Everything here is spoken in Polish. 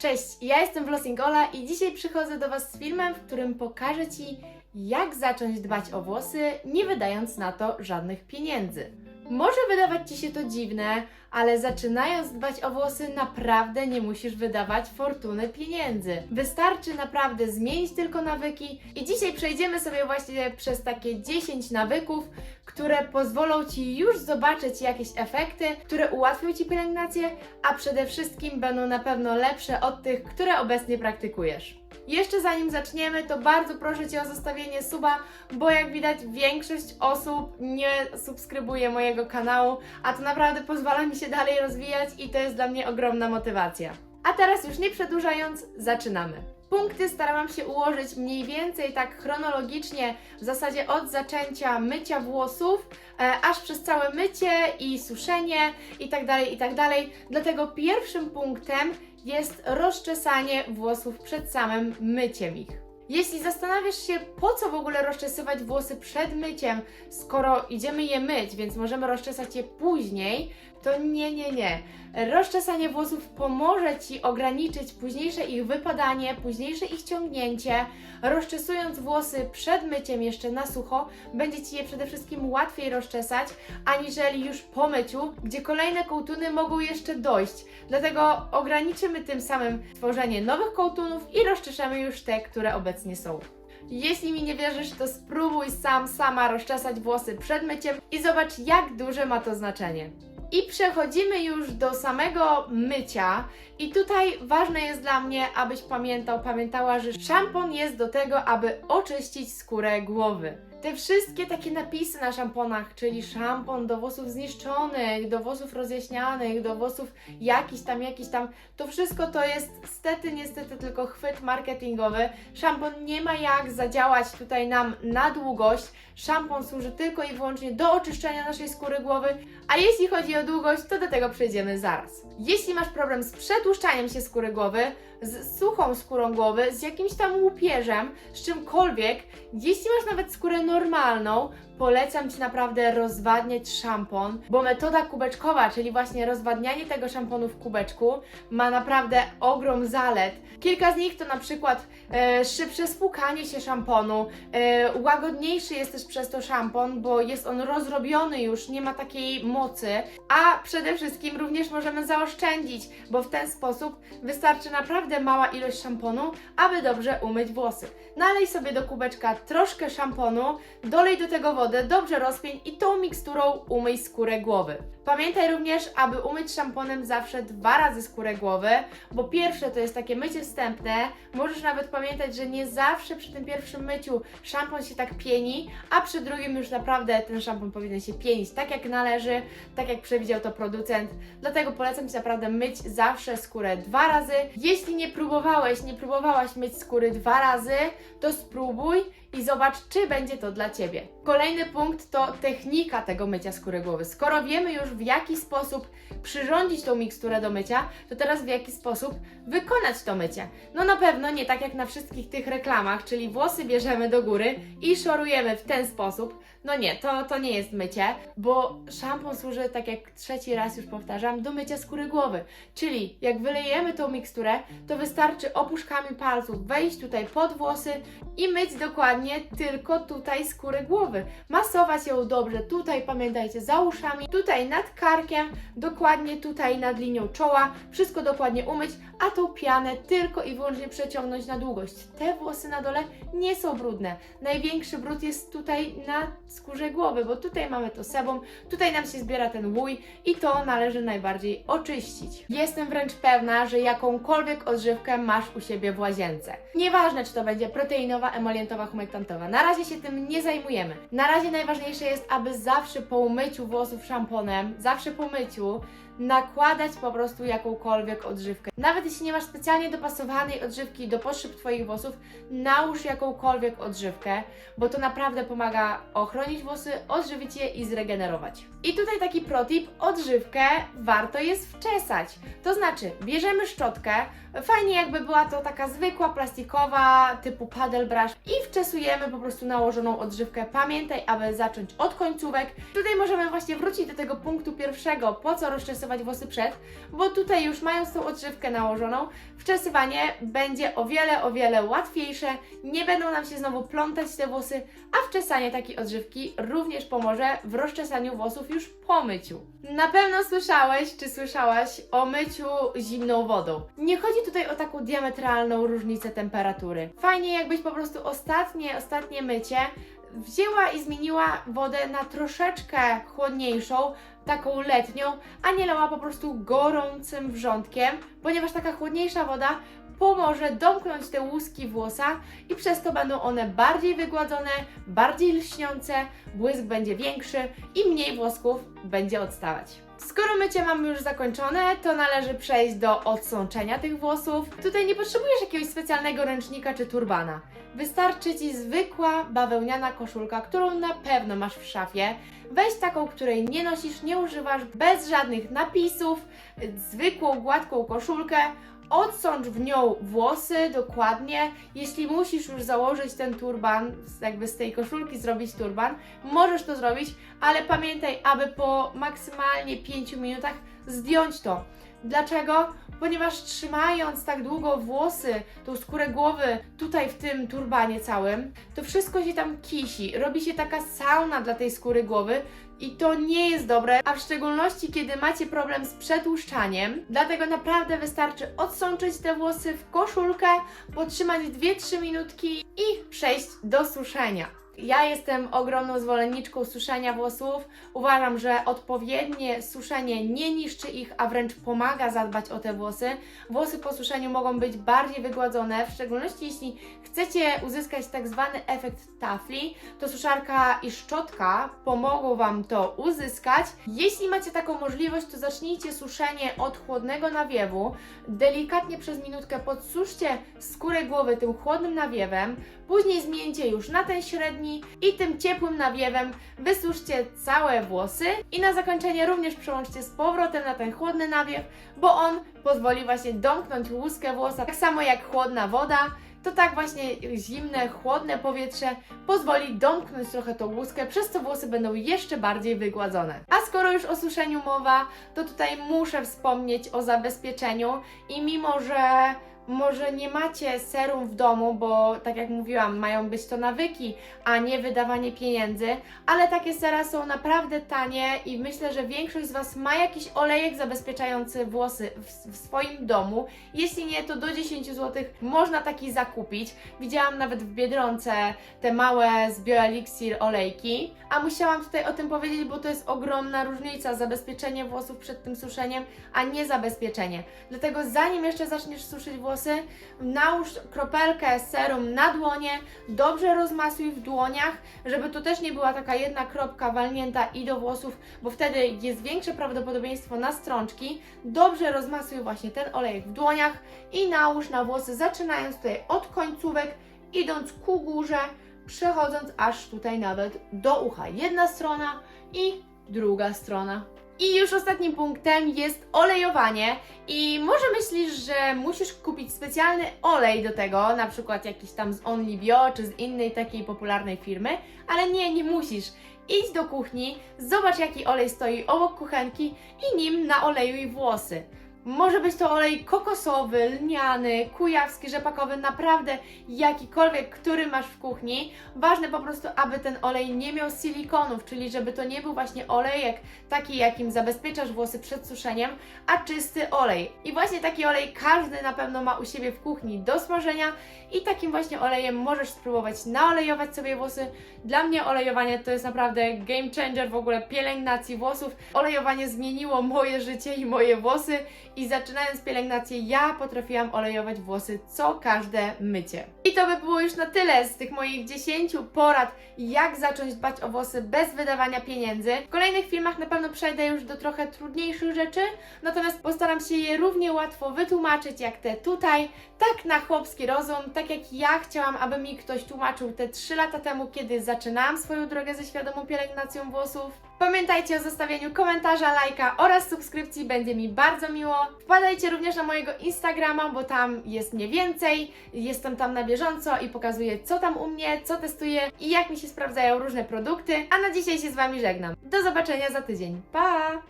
Cześć, ja jestem Vlosingola i dzisiaj przychodzę do Was z filmem, w którym pokażę Ci, jak zacząć dbać o włosy, nie wydając na to żadnych pieniędzy. Może wydawać Ci się to dziwne, ale zaczynając dbać o włosy, naprawdę nie musisz wydawać fortuny pieniędzy. Wystarczy naprawdę zmienić tylko nawyki i dzisiaj przejdziemy sobie właśnie przez takie 10 nawyków, które pozwolą Ci już zobaczyć jakieś efekty, które ułatwią Ci pielęgnację, a przede wszystkim będą na pewno lepsze od tych, które obecnie praktykujesz. Jeszcze zanim zaczniemy, to bardzo proszę Cię o zostawienie suba, bo jak widać większość osób nie subskrybuje mojego kanału, a to naprawdę pozwala mi się dalej rozwijać i to jest dla mnie ogromna motywacja. A teraz już nie przedłużając, zaczynamy. Punkty starałam się ułożyć mniej więcej tak chronologicznie, w zasadzie od zaczęcia mycia włosów, e, aż przez całe mycie i suszenie i tak dalej, i tak. Dlatego pierwszym punktem jest rozczesanie włosów przed samym myciem ich. Jeśli zastanawiasz się, po co w ogóle rozczesywać włosy przed myciem, skoro idziemy je myć, więc możemy rozczesać je później, to nie, nie, nie. Rozczesanie włosów pomoże Ci ograniczyć późniejsze ich wypadanie, późniejsze ich ciągnięcie. Rozczesując włosy przed myciem jeszcze na sucho, będzie Ci je przede wszystkim łatwiej rozczesać, aniżeli już po myciu, gdzie kolejne kołtuny mogą jeszcze dojść. Dlatego ograniczymy tym samym tworzenie nowych kołtunów i rozczeszemy już te, które obecnie są. Jeśli mi nie wierzysz, to spróbuj sam, sama rozczesać włosy przed myciem i zobacz, jak duże ma to znaczenie. I przechodzimy już do samego mycia. I tutaj ważne jest dla mnie, abyś pamiętał, pamiętała, że szampon jest do tego, aby oczyścić skórę głowy. Te wszystkie takie napisy na szamponach, czyli szampon do włosów zniszczonych, do włosów rozjaśnianych, do włosów jakiś tam, jakiś tam, to wszystko to jest stety, niestety tylko chwyt marketingowy. Szampon nie ma jak zadziałać tutaj nam na długość. Szampon służy tylko i wyłącznie do oczyszczenia naszej skóry głowy, a jeśli chodzi o długość, to do tego przejdziemy zaraz. Jeśli masz problem z przetłuszczaniem się skóry głowy, z suchą skórą głowy, z jakimś tam łupieżem, z czymkolwiek, jeśli masz nawet skórę normalną, polecam Ci naprawdę rozwadniać szampon, bo metoda kubeczkowa, czyli właśnie rozwadnianie tego szamponu w kubeczku, ma naprawdę ogrom zalet. Kilka z nich to na przykład e, szybsze spłukanie się szamponu, e, łagodniejszy jest też przez to szampon, bo jest on rozrobiony już, nie ma takiej mocy, a przede wszystkim również możemy zaoszczędzić, bo w ten sposób wystarczy naprawdę mała ilość szamponu, aby dobrze umyć włosy. Nalej sobie do kubeczka troszkę szamponu, dolej do tego wodę, dobrze rozpień i tą miksturą umyj skórę głowy. Pamiętaj również, aby umyć szamponem zawsze dwa razy skórę głowy, bo pierwsze to jest takie mycie wstępne. Możesz nawet pamiętać, że nie zawsze przy tym pierwszym myciu szampon się tak pieni, a przy drugim już naprawdę ten szampon powinien się pienić tak jak należy, tak jak przewidział to producent. Dlatego polecam Ci naprawdę myć zawsze skórę dwa razy. Jeśli nie próbowałeś, nie próbowałaś myć skóry dwa razy, to spróbuj i zobacz, czy będzie to dla Ciebie. Kolejny punkt to technika tego mycia skóry głowy. Skoro wiemy już w jaki sposób przyrządzić tą miksturę do mycia, to teraz w jaki sposób wykonać to mycie. No na pewno nie tak jak na wszystkich tych reklamach, czyli włosy bierzemy do góry i szorujemy w ten sposób. No nie, to, to nie jest mycie, bo szampon służy, tak jak trzeci raz już powtarzam, do mycia skóry głowy. Czyli jak wylejemy tą miksturę, to wystarczy opuszkami palców wejść tutaj pod włosy i myć dokładnie tylko tutaj skórę głowy. Masować ją dobrze tutaj, pamiętajcie, za uszami, tutaj nad karkiem, dokładnie tutaj nad linią czoła, wszystko dokładnie umyć, a tą pianę tylko i wyłącznie przeciągnąć na długość. Te włosy na dole nie są brudne. Największy brud jest tutaj na skórze głowy, bo tutaj mamy to sebum, tutaj nam się zbiera ten łój i to należy najbardziej oczyścić. Jestem wręcz pewna, że jakąkolwiek odżywkę masz u siebie w łazience. Nieważne, czy to będzie proteinowa, emolientowa, humektantowa. Na razie się tym nie zajmujemy. Na razie najważniejsze jest, aby zawsze po umyciu włosów szamponem, zawsze po myciu, nakładać po prostu jakąkolwiek odżywkę. Nawet jeśli nie masz specjalnie dopasowanej odżywki do potrzeb Twoich włosów, nałóż jakąkolwiek odżywkę, bo to naprawdę pomaga ochronić włosy, odżywić je i zregenerować. I tutaj taki protip, odżywkę warto jest wczesać. To znaczy, bierzemy szczotkę, fajnie jakby była to taka zwykła, plastikowa, typu paddle brush i wczesujemy po prostu nałożoną odżywkę. Pamiętaj, aby zacząć od końcówek. Tutaj możemy właśnie wrócić do tego punktu pierwszego, po co rozczesywać włosy przed, bo tutaj już mając tą odżywkę nałożoną, wczesywanie będzie o wiele, o wiele łatwiejsze, nie będą nam się znowu plątać te włosy, a wczesanie takiej odżywki również pomoże w rozczesaniu włosów już po myciu. Na pewno słyszałeś, czy słyszałaś o myciu zimną wodą. Nie chodzi tutaj o taką diametralną różnicę temperatury. Fajnie jakbyś po prostu ostatnie, ostatnie mycie wzięła i zmieniła wodę na troszeczkę chłodniejszą, taką letnią, a nie lała po prostu gorącym wrzątkiem, ponieważ taka chłodniejsza woda pomoże domknąć te łuski włosa i przez to będą one bardziej wygładzone, bardziej lśniące, błysk będzie większy i mniej włosków będzie odstawać. Skoro mycie mamy już zakończone, to należy przejść do odsączenia tych włosów. Tutaj nie potrzebujesz jakiegoś specjalnego ręcznika czy turbana. Wystarczy Ci zwykła bawełniana koszulka, którą na pewno masz w szafie. Weź taką, której nie nosisz, nie używasz, bez żadnych napisów, zwykłą, gładką koszulkę. Odsącz w nią włosy dokładnie. Jeśli musisz już założyć ten turban, jakby z tej koszulki zrobić turban, możesz to zrobić, ale pamiętaj, aby po maksymalnie 5 minutach zdjąć to. Dlaczego? Ponieważ trzymając tak długo włosy, tą skórę głowy tutaj w tym turbanie całym, to wszystko się tam kisi. Robi się taka sauna dla tej skóry głowy i to nie jest dobre, a w szczególności kiedy macie problem z przetłuszczaniem. Dlatego naprawdę wystarczy odsączyć te włosy w koszulkę, potrzymać 2-3 minutki i przejść do suszenia. Ja jestem ogromną zwolenniczką suszenia włosów. Uważam, że odpowiednie suszenie nie niszczy ich, a wręcz pomaga zadbać o te włosy. Włosy po suszeniu mogą być bardziej wygładzone, w szczególności jeśli chcecie uzyskać tak zwany efekt tafli, to suszarka i szczotka pomogą Wam to uzyskać. Jeśli macie taką możliwość, to zacznijcie suszenie od chłodnego nawiewu. Delikatnie przez minutkę podsuszcie skórę głowy tym chłodnym nawiewem, później zmieńcie już na ten średni i tym ciepłym nawiewem wysuszcie całe włosy i na zakończenie również przełączcie z powrotem na ten chłodny nawiew, bo on pozwoli właśnie domknąć łuskę włosa, tak samo jak chłodna woda. To tak właśnie zimne, chłodne powietrze pozwoli domknąć trochę tą łuskę, przez co włosy będą jeszcze bardziej wygładzone. A skoro już o suszeniu mowa, to tutaj muszę wspomnieć o zabezpieczeniu i mimo, że może nie macie serum w domu, bo tak jak mówiłam, mają być to nawyki, a nie wydawanie pieniędzy, ale takie sera są naprawdę tanie i myślę, że większość z Was ma jakiś olejek zabezpieczający włosy w, w swoim domu. Jeśli nie, to do 10 zł można taki zakupić. Widziałam nawet w Biedronce te małe z BioElixir olejki, a musiałam tutaj o tym powiedzieć, bo to jest ogromna różnica, zabezpieczenie włosów przed tym suszeniem, a nie zabezpieczenie. Dlatego zanim jeszcze zaczniesz suszyć włosy, nałóż kropelkę serum na dłonie, dobrze rozmasuj w dłoniach, żeby to też nie była taka jedna kropka walnięta i do włosów, bo wtedy jest większe prawdopodobieństwo na strączki. Dobrze rozmasuj właśnie ten olejek w dłoniach i nałóż na włosy, zaczynając tutaj od końcówek, idąc ku górze, przechodząc aż tutaj nawet do ucha. Jedna strona i druga strona. I już ostatnim punktem jest olejowanie. I może myślisz, że musisz kupić specjalny olej do tego, na przykład jakiś tam z Only Bio czy z innej takiej popularnej firmy, ale nie, nie musisz. Idź do kuchni, zobacz jaki olej stoi obok kuchenki i nim naolejuj włosy. Może być to olej kokosowy, lniany, kujawski, rzepakowy, naprawdę jakikolwiek, który masz w kuchni. Ważne po prostu, aby ten olej nie miał silikonów, czyli żeby to nie był właśnie olejek taki, jakim zabezpieczasz włosy przed suszeniem, a czysty olej. I właśnie taki olej każdy na pewno ma u siebie w kuchni do smażenia i takim właśnie olejem możesz spróbować naolejować sobie włosy. Dla mnie olejowanie to jest naprawdę game changer w ogóle pielęgnacji włosów. Olejowanie zmieniło moje życie i moje włosy i zaczynając pielęgnację ja potrafiłam olejować włosy co każde mycie. I to by było już na tyle z tych moich 10 porad, jak zacząć dbać o włosy bez wydawania pieniędzy. W kolejnych filmach na pewno przejdę już do trochę trudniejszych rzeczy, natomiast postaram się je równie łatwo wytłumaczyć jak te tutaj, tak na chłopski rozum, tak jak ja chciałam, aby mi ktoś tłumaczył te 3 lata temu, kiedy zaczynałam swoją drogę ze świadomą pielęgnacją włosów. Pamiętajcie o zostawieniu komentarza, lajka oraz subskrypcji, będzie mi bardzo miło. Wpadajcie również na mojego Instagrama, bo tam jest mnie więcej. Jestem tam na bieżąco i pokazuję, co tam u mnie, co testuję i jak mi się sprawdzają różne produkty. A na dzisiaj się z Wami żegnam. Do zobaczenia za tydzień. Pa!